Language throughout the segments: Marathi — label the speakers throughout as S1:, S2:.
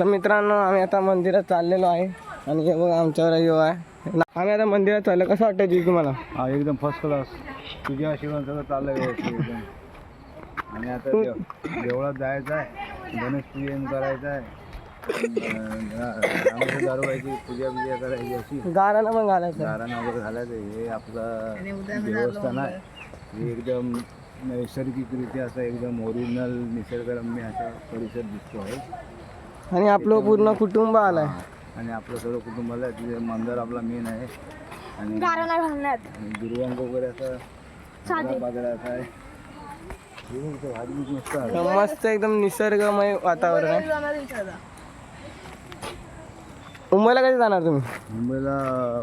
S1: तर मित्रांनो आम्ही आता मंदिरात चाललेलो आहे. आणि हे बघा आमच्यावर यो आहे आम्ही आता मंदिरात चाललो. कसं वाटतं जी तुम्हाला?
S2: हा एकदम फर्स्ट क्लास तुझ्या आशीर्वाद सगळं चाललंय व्यवस्थित एकदम. आणि आता देव देवळात जायचं आहे. गणेश पूजन करायचं आहे. दारूबाईची पूजा बिजा करायची अशी.
S1: गाराला पण घालायचं.
S2: गारण वगैरे घालायचं हे आपलं देवस्थान आहे. हे एकदम नैसर्गिकरित्या असं एकदम ओरिजिनल निसर्गरम्य असा परिसर दिसतो आहे.
S1: आणि आपलं पूर्ण कुटुंब आलाय.
S2: आणि आपलं सर्व कुटुंबाला तिथे मंदिर आपला मेन आहे. आणि दुर्वांग वगैरे असं आहे. हे मस्त
S1: एकदम निसर्गमय वातावरण आहे. मुंबईला कधी जाणार तुम्ही?
S2: मुंबईला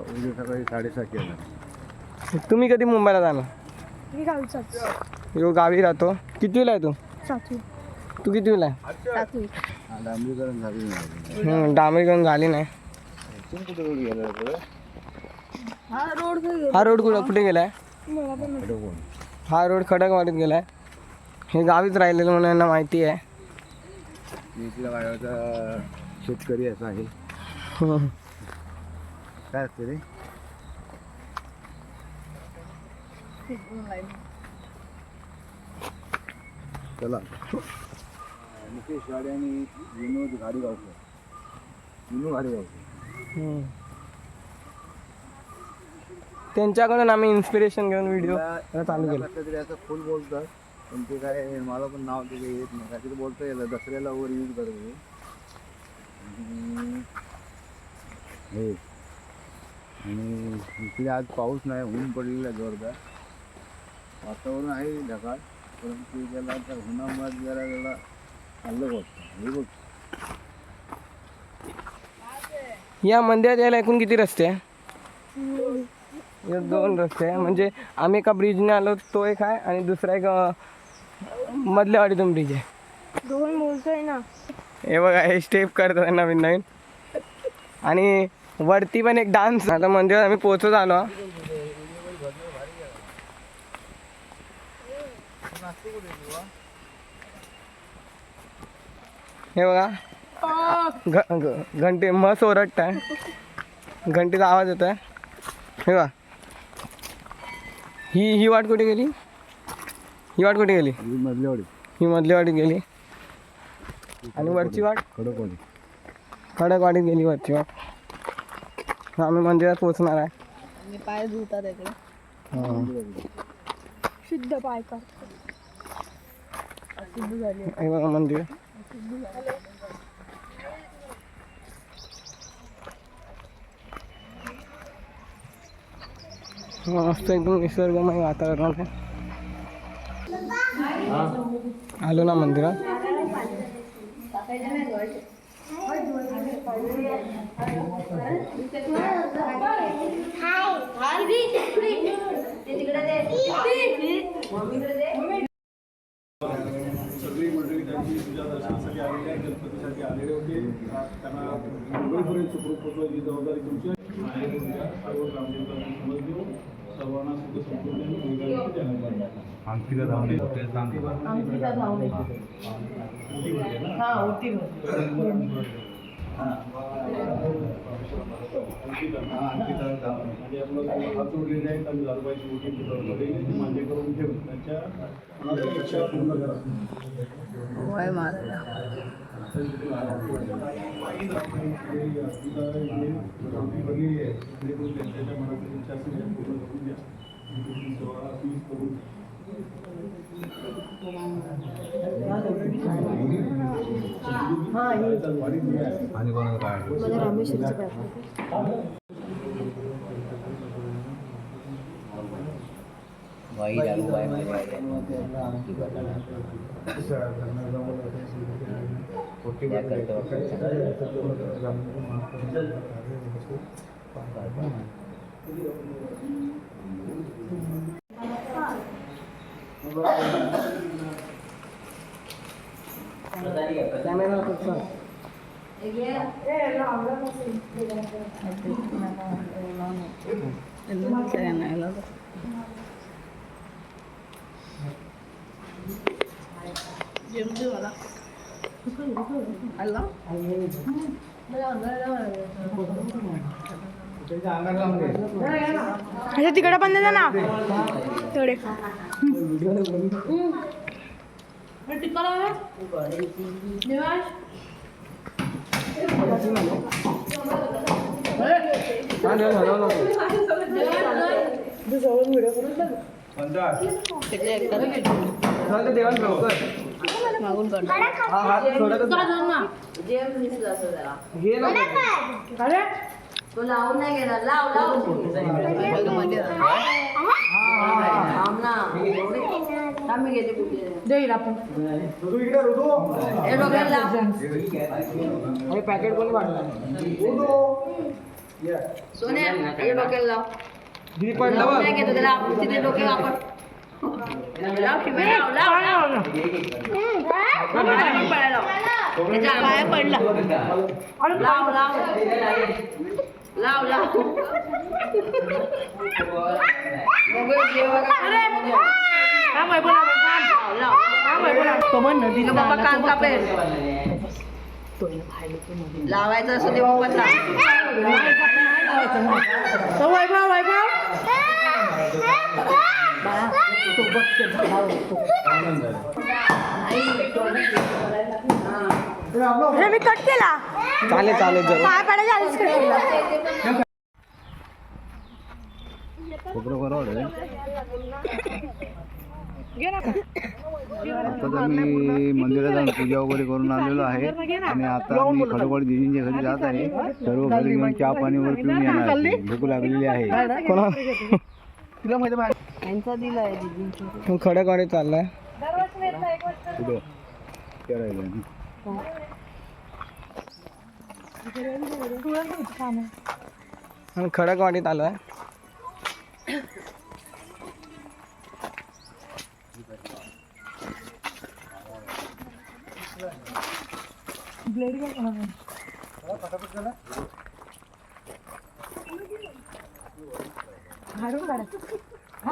S2: उद्या सकाळी साडेसातशे येणार
S1: तुम्ही कधी मुंबईला जाणार? यो गावी राहतो. कितवीला आहे तू? तू कितवीला आहे
S2: हा, डांबरीकरण झाली नाही
S1: हम्म, डांबरीकरण झाली नाही
S2: इथून कुठे रोड गेला होता?
S1: हा रोड कुठं कुठे गेलाय
S2: इकडे कोण?
S1: हा रोड खडकवाडीत गेलाय हे गावीच राहिलेलं म्हणून यांना माहिती आहे
S2: मी इथल्या गावाचा शेतकरी असा आहे
S1: हम्म.
S2: काय असते रे चला मुकेश गाडी आणि विनोद गाडी गावकर विनोद गाडी गावकर
S1: हम्म. त्यांच्याकडून आम्ही इन्स्पिरेशन घेऊन व्हिडिओ चालू केला
S2: कसं तरी असं फुल बोलतात. पण ते काय मला पण नाव तिथे येत नाही. काहीतरी बोलता येईल दसऱ्याला वर यूज करत. होते. आणि हे. आणि इकडे आज पाऊस नाही ऊन पडलेला आहे जोरदार. वातावरण आहे ढगाळ. परंतु त्याला आता उन्हामुळे जरा जरा
S1: या मंदिरात यायला एकूण किती रस्ते आहे? दोन रस्ते आहे. म्हणजे आम्ही एका ब्रिजने आलो तो एक आहे आणि दुसरा एक मधल्या वाडीतून ब्रिज आहे.
S3: दोन बोलतोय ना.
S1: हे बघा हे स्टेप करतात नवीन नवीन आणि वरती पण एक डान्स आता मंदिरात आम्ही पोहोचत आलो हा. बघा. घ- घ- घंटी मस्त ओरडत आहे घंटीचा आवाज येत आहे हे बघा. ही ही वाट कुठे गेली? ही वाट कुठे गेली?
S2: ही मधल्यावाडी.
S1: ही मधली वाट गेली. आणि वरची वाट?
S2: खडकवाडी.
S1: खडकवाडीत गेली वरची वाट. आम्ही मंदिरात पोहोचणार आहे.
S3: मी पाय धुतात इकडे. शुद्ध पाय कर शुद्ध झाली.
S1: हे बघा मंदिर. मस्त एकदम निसर्गमय वातावरण आहे आलो ना मंदिरात
S4: त्यांची पूजा दर्शनासाठी आलेली आहे गणपतीसाठी आलेले होते त्यांना मुंबईपर्यंत सुखरूप पोचवायची जबाबदारी तुमची आहे सर्व ग्रामदेवतांना समज देऊन सर्वांना सुख संपूर्ण आणि आपलं हात. जोडलेले आहेत आम्ही दारूबाईची मोठी घेऊ त्यांच्या इच्छा पूर्ण करा
S3: वय मारला.
S2: आणि कोणाला काय?
S1: कॅमेरा कसं
S3: जेमते मला अच्छा तिकडे पण देता ना
S1: हा. चालतं देवान लवकर.
S3: मागून
S1: हा हात थोडा तर- घे. ना
S5: तो लावून नाही घेणार. लाव लाव.
S3: मध्ये
S5: थांब ना. थांब मी घेते कुठे.
S3: देईल आपण
S5: हे लाव.
S1: हे पॅकेट कोणी
S5: सोन्या हे डोक्याला लाव.
S1: घी
S5: लावून नाही घेतो त्याला आपण तिथे डोके वापर. पाया पण पडला. लाव लाव. लाव लाव. लावायचं असं ते बाबा लाव
S3: वैभव वैभव. अरे मी कट केला.
S1: चालेल चालेल
S3: पाय पडायच्या आधीच कट केला.
S2: खोबरं बरोबर आहे आता तर मी मंदिरात जाऊन पूजा वगैरे करून आलेलो आहे. आणि आता मी खडोबाडी दिदींच्या घरी जात आहे. सर्व घरी घेऊन चहा पाणी वगैरे पिऊन येणार. भूक लागलेली आहे.
S1: कोणा
S5: यांचा दिलाय दीदींच्या
S1: खडकवाडी चाललाय.
S2: कुठं करायला
S1: आणि खडकवाडीत आलोय हे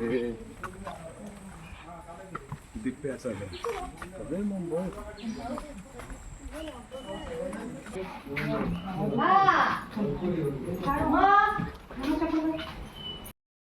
S1: मध्ये
S2: दिप्पे असं सगळे मुंबई